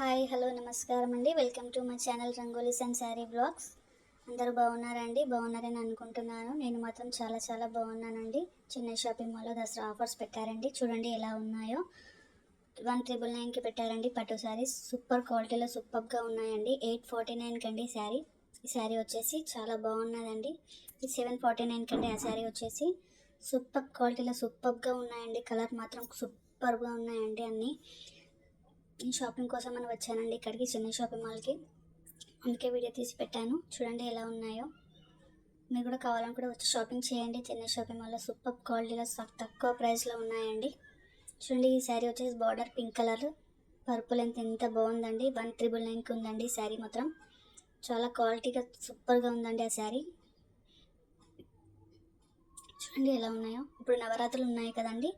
Hi hello నమస్కారం అండి. Welcome to my channel rangolis and sari blogs. అందరూ బాగున్నారండి? బాగున్నారని అనుకుంటున్నాను. నేను మాత్రం చాలా చాలా బాగున్నానండి. చెన్నై షాపింగ్ మాల్లో దసరా ఆఫర్స్ పెట్టారండి. చూడండి ఎలా ఉన్నాయో. వన్ త్రిబుల్ నైన్కి పెట్టారండి పట్టు శారీస్. సూపర్ క్వాలిటీలో సూపర్గా ఉన్నాయండి. ఎయిట్ ఫార్టీ నైన్కి అండి ఈ శారీ. ఈ శారీ వచ్చేసి చాలా బాగున్నదండి. ఈ సెవెన్ ఫార్టీ నైన్కి అండి ఆ శారీ వచ్చేసి. సూపర్ క్వాలిటీలో సూపర్గా ఉన్నాయండి. కలర్ మాత్రం సూపర్గా ఉన్నాయండి అన్నీ. నేను షాపింగ్ కోసం అని వచ్చానండి ఇక్కడికి చిన్న షాపింగ్ మాల్కి. అందుకే వీడియో తీసి పెట్టాను. చూడండి ఎలా ఉన్నాయో. మీరు కూడా కావాలని వచ్చి షాపింగ్ చేయండి. చిన్న షాపింగ్ మాల్లో సూపర్ క్వాలిటీలో తక్కువ ప్రైస్లో ఉన్నాయండి. చూడండి ఈ శారీ వచ్చేసి బార్డర్ పింక్ కలర్. పర్పుల్ ఎంత ఎంత బాగుందండి. వన్ త్రిబుల్ నైన్కి ఉందండి ఈ శారీ మాత్రం. చాలా క్వాలిటీగా సూపర్గా ఉందండి ఆ శారీ. చూడండి ఎలా ఉన్నాయో. ఇప్పుడు నవరాత్రులు ఉన్నాయి కదండి.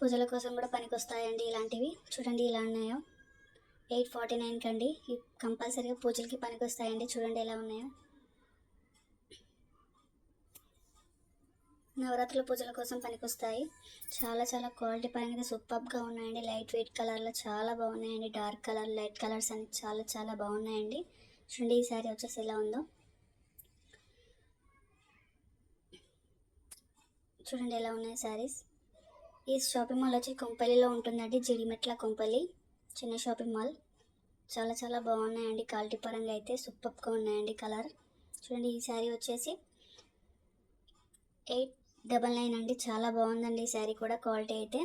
పూజల కోసం కూడా పనికొస్తాయండి ఇలాంటివి. చూడండి ఇలా ఉన్నాయో. ఎయిట్ ఫార్టీ నైన్కి అండి కంపల్సరీగా పూజలకి పనికొస్తాయండి. చూడండి ఎలా ఉన్నాయో. నవరాత్రుల పూజల కోసం పనికొస్తాయి. చాలా చాలా క్వాలిటీ పరంగా సూపర్గా ఉన్నాయండి. లైట్ వెయిట్ కలర్లో చాలా బాగున్నాయండి. డార్క్ కలర్ లైట్ కలర్స్ అని చాలా చాలా బాగున్నాయండి. చూడండి ఈ శారీ వచ్చేసి ఎలా ఉందో. చూడండి ఎలా ఉన్నాయి శారీస్. ఈ షాపింగ్ మాల్ వచ్చి కొంపల్లిలో ఉంటుందండి జిడిమెట్ల కొంపల్లి. చిన్న షాపింగ్ మాల్. చాలా చాలా బాగున్నాయండి క్వాలిటీ పరంగా అయితే సూపర్గా ఉన్నాయండి కలర్. చూడండి ఈ శారీ వచ్చేసి ఎయిట్ డబల్ నైన్ అండి. చాలా బాగుందండి ఈ శారీ కూడా క్వాలిటీ అయితే.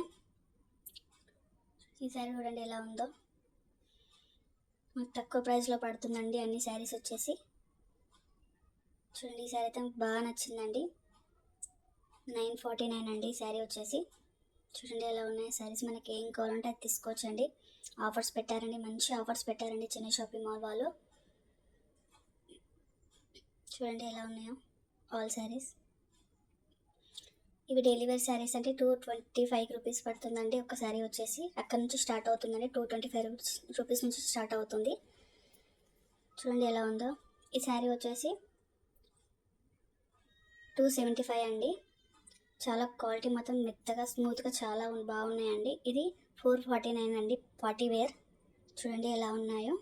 ఈ శారీ చూడండి ఎలా ఉందో. మాకు తక్కువ ప్రైస్లో పడుతుందండి అన్ని శారీస్ వచ్చేసి. చూడండి ఈ శారీ అయితే బాగా నచ్చిందండి. నైన్ ఫార్టీ నైన్ అండి ఈ శారీ వచ్చేసి. చూడండి ఎలా ఉన్నాయి సారీస్ మనకి ఏం కావాలంటే అది తీసుకోవచ్చండి. ఆఫర్స్ పెట్టారండి. మంచి ఆఫర్స్ పెట్టారండి చిన్న షాపింగ్ మాల్ వాళ్ళు. చూడండి ఎలా ఉన్నాయో ఆల్ శారీస్ ఇవి డెలివరీ శారీస్ అంటే టూ ట్వంటీ ఫైవ్ రూపీస్ పడుతుందండి. ఒక శారీ వచ్చేసి అక్కడ నుంచి స్టార్ట్ అవుతుందండి. టూ ట్వంటీ ఫైవ్ రూపీస్ నుంచి స్టార్ట్ అవుతుంది. చూడండి ఎలా ఉందో. ఈ శారీ వచ్చేసి టూ సెవెంటీ ఫైవ్ అండి. చాలా క్వాలిటీ మాత్రం మెత్తగా స్మూత్గా చాలా బాగున్నాయండి. ఇది ఫోర్ ఫార్టీ నైన్ అండి. Party wear. చూడండి ఎలా ఉన్నాయో.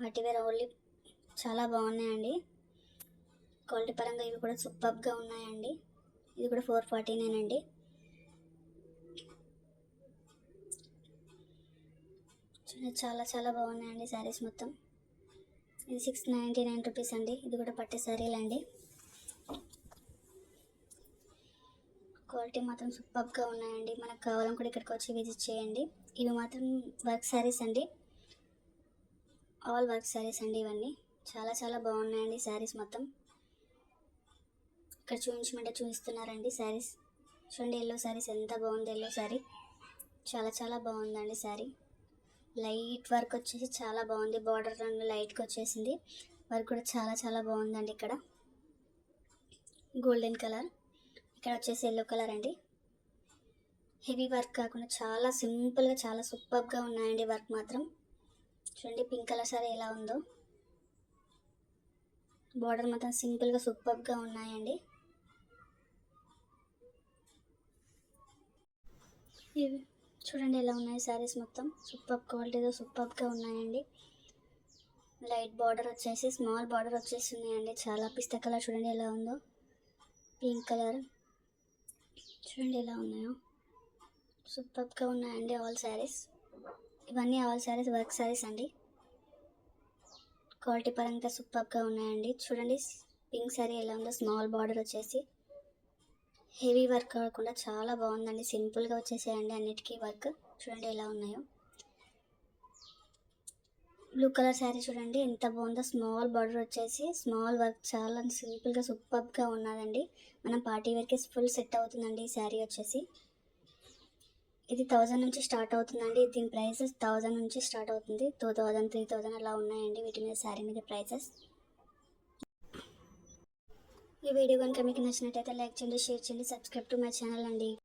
పార్టీ వేర్ ఓన్లీ చాలా బాగున్నాయండి. క్వాలిటీ పరంగా ఇవి కూడా సూపర్గా ఉన్నాయండి. ఇది కూడా ఫోర్ ఫార్టీ నైన్ అండి. చూడండి చాలా చాలా బాగున్నాయండి శారీస్ మొత్తం. ఇది సిక్స్ నైంటీ నైన్ రూపీస్ అండి. ఇది కూడా పట్టే శారీలు అండి క్వాలిటీ మాత్రం సూపర్గా ఉన్నాయండి. మనకు కావాలని కూడా ఇక్కడికి వచ్చి విజిట్ చేయండి. ఇవి మాత్రం వర్క్ శారీస్ అండి. ఆల్ వర్క్ శారీస్ అండి ఇవన్నీ. చాలా చాలా బాగున్నాయండి శారీస్ మొత్తం. ఇక్కడ చూపించమంటే చూపిస్తున్నారండి శారీస్. చూడండి ఎల్లో శారీస్ ఎంత బాగుంది ఎల్లో శారీ. చాలా చాలా బాగుందండి శారీ. లైట్ వర్క్ వచ్చేసి చాలా బాగుంది. బార్డర్ రంగు లైట్గా వచ్చేసింది. వర్క్ కూడా చాలా చాలా బాగుందండి ఇక్కడ. Golden colour. ఇక్కడ వచ్చేసి ఎల్లో కలర్ అండి. హెవీ వర్క్ కాకుండా చాలా సింపుల్గా చాలా సూపర్గా ఉన్నాయండి వర్క్ మాత్రం. చూడండి పింక్ కలర్ సారీ ఎలా ఉందో. బార్డర్ మాత్రం సింపుల్గా సూపర్గా ఉన్నాయండి. ఇవి చూడండి ఎలా ఉన్నాయి శారీస్ మొత్తం. సూపర్ క్వాలిటీతో సూపర్గా ఉన్నాయండి. లైట్ బార్డర్ వచ్చేసి స్మాల్ బార్డర్ వచ్చేసి ఉన్నాయండి. చాలా పిస్తా కలర్ చూడండి ఎలా ఉందో. పింక్ కలర్ చూడండి ఎలా ఉన్నాయో. సూపర్గా ఉన్నాయండి ఆల్ శారీస్ ఇవన్నీ ఆల్ శారీస్ వర్క్ శారీస్ అండి. క్వాలిటీ పరంగా సూపర్గా ఉన్నాయండి. చూడండి పింక్ శారీ ఎలా ఉందో స్మాల్ బార్డర్ వచ్చేసి. హెవీ వర్క్ కాకుండా చాలా బాగుందండి. సింపుల్గా వచ్చేసేయండి అన్నిటికీ వర్క్ చూడండి ఎలా ఉన్నాయో. బ్లూ కలర్ శారీ చూడండి. ఎంత బాగుందో. స్మాల్ బార్డర్ వచ్చేసి స్మాల్ వర్క్ చాలా సింపుల్గా సూపర్గా ఉన్నదండి. మనం పార్టీ వేర్కి ఫుల్ సెట్ అవుతుందండి ఈ శారీ వచ్చేసి. ఇది థౌజండ్ నుంచి స్టార్ట్ అవుతుందండి. దీని ప్రైసెస్ థౌజండ్ నుంచి స్టార్ట్ అవుతుంది. టూ థౌజండ్ త్రీ థౌజండ్ అలా ఉన్నాయండి వీటి మీద శారీ మీద ప్రైసెస్. ఈ వీడియో కనుక మీకు నచ్చినట్టయితే లైక్ చేయండి షేర్ చేయండి సబ్స్క్రైబ్ టు మై ఛానల్ అండి.